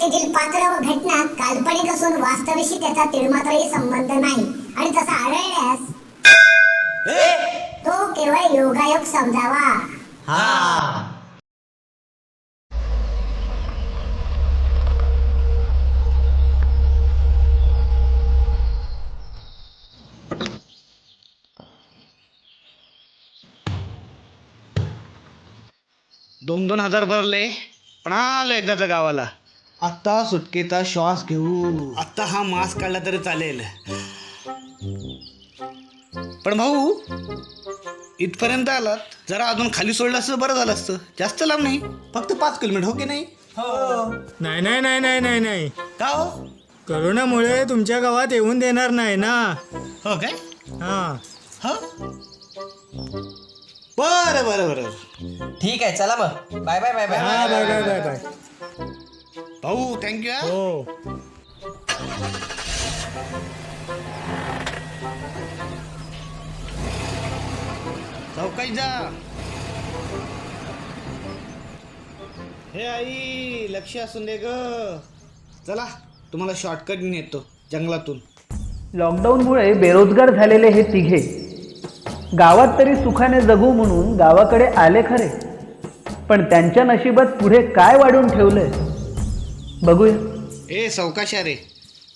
तेथील पात्र व घटना काल्पनिक असून वास्तवेशी त्याचा तिळमात्रही संबंध नाही. आणि तसा आढळल्यास तो केवळ योगायोग समजावा. हा. दोन दोन हजार भरले पण आलो एकदाचा गावाला. आता सुटकेचा श्वास घेऊ आत्ता हा मास्क काढला तरी चालेल. पण भाऊ इथपर्यंत आलात जरा अजून खाली सोडलं असतं बरं झालं असतं. जास्त लांब नाही फक्त पाच किलोमीटर हो की नाही? नाही नाही नाही नाही नाही नाही. का हो? करोनामुळे तुमच्या गावात येऊन देणार नाही ना. हो काय? हा. हो? बरं बरं बरं. ठीक आहे चला मग. Bye bye bye bye. हा बाय बाय बाय बाय. भाऊ थँक्यू हा. हो. चौकाई जा. हे आई लक्ष असून दे ग. चला तुम्हाला शॉर्टकट नेतो जंगलातून. लॉकडाऊनमुळे बेरोजगार झालेले हे तिघे. गावात तरी सुखाने जगू म्हणून गावाकडे आले खरे. पण त्यांच्या नशिबात पुढे काय वाढून ठेवलंय बघूया. ए सावकाशा रे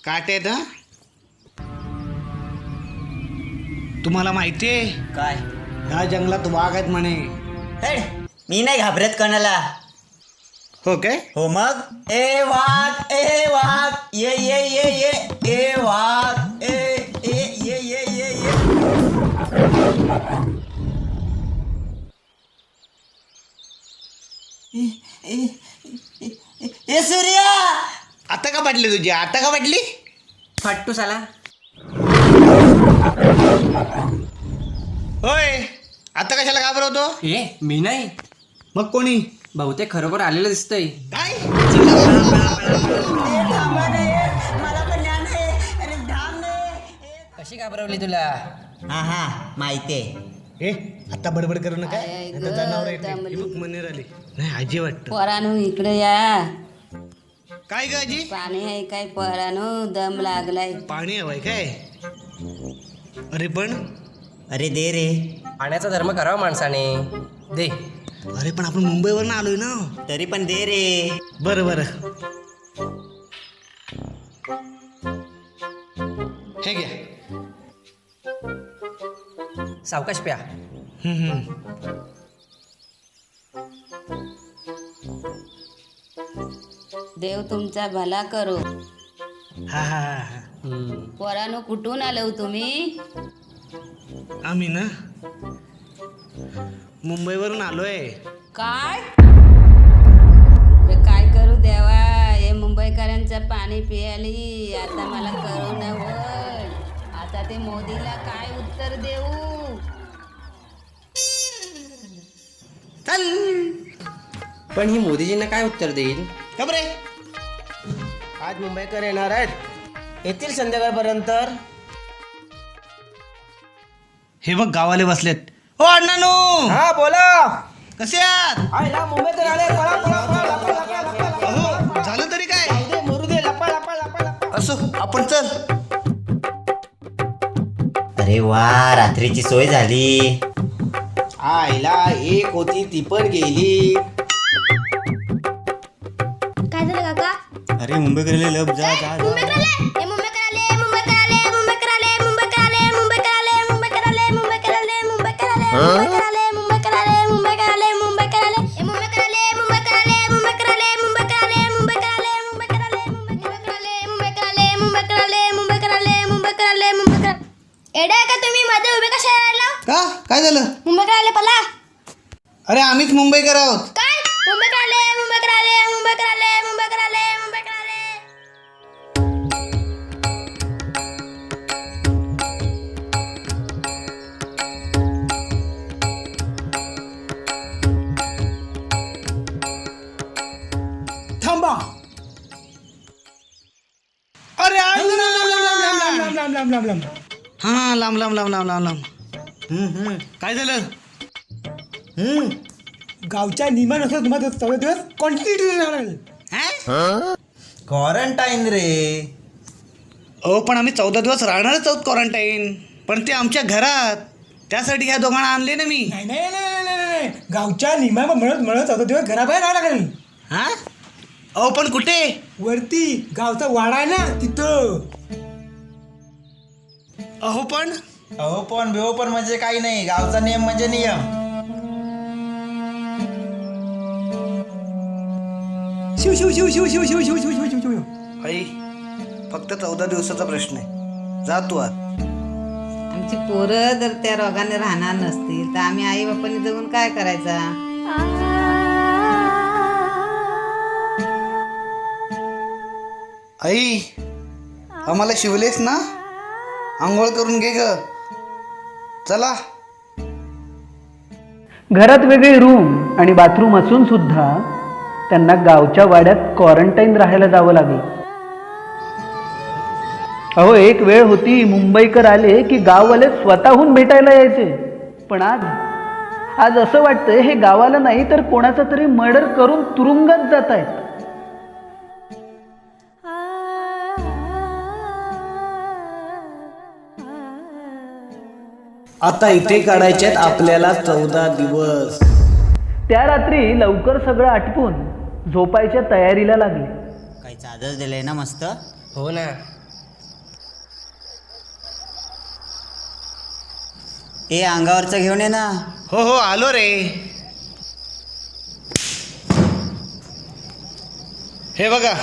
काट हा तुम्हाला माहितीये काय? ह्या जंगलात वाघ आहेत म्हणे. हेड, मी नाही घाबरत कोणाला. हो काय? हो मग? ए वाघ ए वाघ ये ये ये ये ए वाघ ए ए ये ये ये ये. ए, ए, ए, सूर्या! आता का वाटली तुझी? आता का वाटली फट्टू साला. होय आता कशाला घाबरवतो? ए मी नाही. मग कोणी? बहुतेक खरोखर आलेलं दिसतंय. काय? कशी घाबरवली तुला? हा हा माहितीये. ए आता बडबड करू नका. नाहीतर जनावरं येतील. ही बघ मनेर आली. नाही आजी वाटत. पोरानो इकडे या. काय ग आजी? पाणी आहे काय? पोरानो दम लागलाय. पाणी हवंय काय? अरे पण. अरे दे रे. पाण्याचा धर्म करावा माणसाने. दे. अरे पण आपण मुंबईवरून आलोय ना. तरी पण दे रे. बरं बरं. हे घ्या. सावकाश प्या. हम्म, हम्म. देव तुमचा भला करो. हा हा हा, हा. पोरानो कुठून आलो तुम्ही? आम्ही ना मुंबईवरून आलोय. काय? अरे काय करू देवा? हे मुंबईकरांचं पाणी पियाली. आता मला करू नवल आता ते मोदीला काय उत्तर देऊ? पण ही मोदीजींना काय उत्तर देईल? का बरे? आज मुंबईकर येणार आहेत. येतील संध्याकाळपर्यंत. हे बघ गावाले बसलेत. हो अण्णानू! हा बोला. कसे आहात? आयला मुंबईकर आले. पळा पळा पळा लपा, लपा, लपा, लपा. अहो, झालं तरी काय? दे, मरू दे लपा लपा लपा लपा. असो आपण चल. अरे वा रात्रीची सोय झाली. आईला एक होती ती पण गेली. ए मुंबईकडे लप जा जा जा. एडे का तुम्ही मध्ये मुंबई कशा राहिला का काय झालं मुंबईकडे आले पला अरे आम्हीच मुंबईकर आहोत काय मुंबईकडे आले मुंबईकडे आले मुंबईकडे आले मुंबईकडे आले मुंबईकडे थांबा अरे आ- लांब लांब लांब लांब लांब हा लांब लांब लांब लांब लांब लांब काय झालं गावच्या निमान असं तुम्हाला सगळे दिवस कंटिन्यू राहणार हा? क्वारंटाईन रे अहो पण आम्ही चौदा दिवस राहणारच आहोत क्वारंटाईन पण ते आमच्या घरात त्यासाठी ह्या दोघांना आणले ना मी नाही नाही गावच्या निमा म्हणत म्हणत चौदा दिवस घराबाहेर राहायला लागेल हा अहो पण कुठे? वरती गावचा वाडा आहे ना तिथं. अहो पण? अहो पण बेहो पण म्हणजे काही नाही. गावचा नियम म्हणजे नियम. शिव शिव शिव शिव शिव शिव शिव शिव शिव शिव. शिव आई फक्त चौदा दिवसाचा प्रश्न आहे. जा तू आत आमची पोरं जर त्या रोगाने राहणार नसतील तर आम्ही आई बापांनी जगून काय करायचा? आई आम्हाला शिवलेस ना? आंघोळ करून घे ग. चला. घरात वेगळी रूम आणि बाथरूम असून सुद्धा त्यांना गावच्या वाड्यात क्वारंटाईन राहायला जावं लागलं. अहो एक वेळ होती मुंबईकर आले की गाववाले स्वतःहून भेटायला यायचे. पण आज आज असं वाटतंय हे गावाला नाही तर कोणाचा तरी मर्डर करून तुरुंगात जात आहेत. आता इथे काढायचे आपल्याला चौदा दिवस. त्या रात्री लवकर सगळं आटपून झोपायच्या तयारीला लागले. काही चादर दिलंय ना मस्त? हो ना. ए अंगावरचं घेऊन ये ना. हो हो आलो रे. हे बघा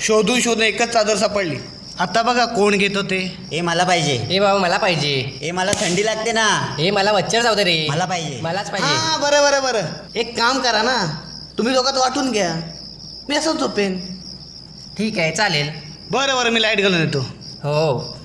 शोधून शोधून एकच चादर सापडली. आता बघा कोण घेतो ते. ए मला पाहिजे. ए बाबा मला पाहिजे. ए मला थंडी लागते ना. ए मला मच्छर जाऊ दे रे. मला पाहिजे. मलाच पाहिजे. हा बरं बरं बरं. एक काम करा ना. तुम्ही दोघात वाटून घ्या. मी असं झोपेन. ठीक आहे चालेल. बरं बरं मी लाइट घालून येतो. हो.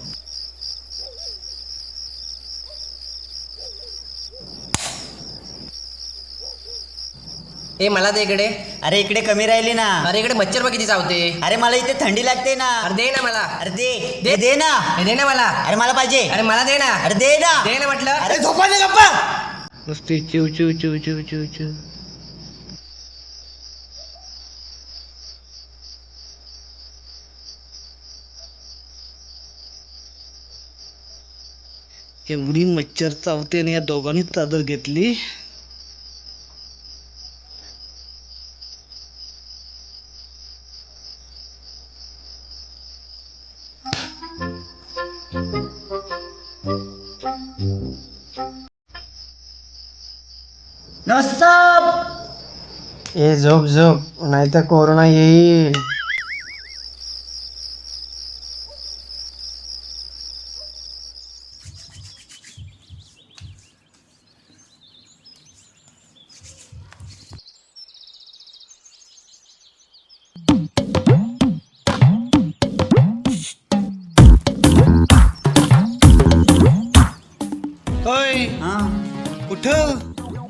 ए मला दे इकडे. अरे इकडे कमी राहिली ना. अरे इकडे मच्छर बघ किती चावते अरे मला इथे थंडी लागते ना. अरे दे ना मला. अरे दे. दे. दे ना. ए, दे ना मला. अरे मला पाहिजे. अरे मला दे ना. अरे दे ना. दे ना म्हटलं. अरे झोपा दे गप्पा. नुसती चिव चिव चिव चिव चिव चिव. एवढी मच्छर चावते आणि या दोघांनी चादर घेतली. ए झोप झोप. नाही तर कोरोना येईल.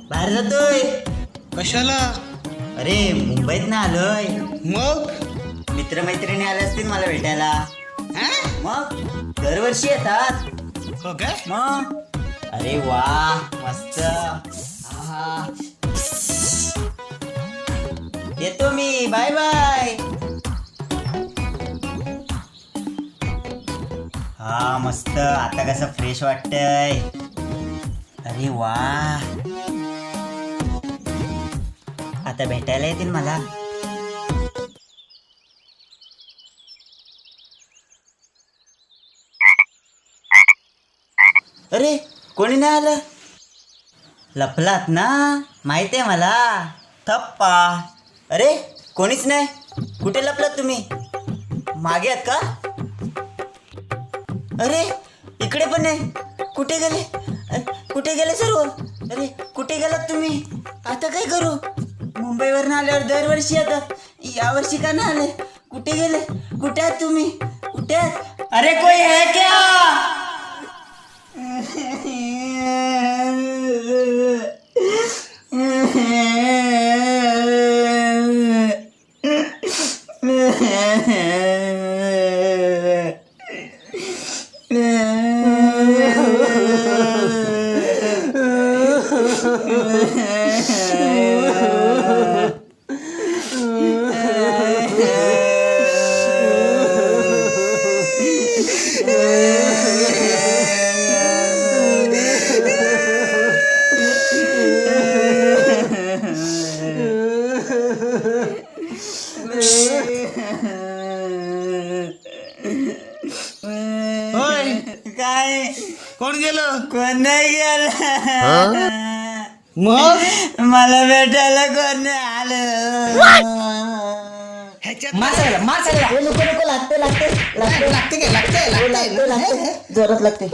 बाहेर जातोय. कशाला? अरे मुंबईत ना आलोय. मग? मित्रमैत्रिणी आले असतील मला भेटायला. हा? मग? दरवर्षी येतात. हो काय मग? अरे वा मस्त. आहा. येतो मी. Bye bye. हा मस्त. आता कसं फ्रेश वाटतंय. अरे वा. आता भेटायला येतील मला. अरे कोणी नाही आलं? लपलात ना? माहिती आहे मला. थप्पा. अरे कोणीच नाही. कुठे लपलात तुम्ही? मागे आहात का? अरे इकडे पण नाही कुठे गेले? कुठे गेले सर्व? अरे कुठे गेलात तुम्ही? आता काय करू? मुंबईवरून आल्यावर दरवर्षी येतात. यावर्षी का नाही आले? कुठे गेले? कुठे आहात तुम्ही? कुठे आहात? अरे कोई है क्या? कोण गेलं? कोण नाही गेलं? मग? मला भेटायला कोण नाही आलं. ह्याच्यात मार सगळ्याला मार सगळ्याला. नको नको लागते लागते लागते. लागते काय लागते लागते. लागते जोरात लागते.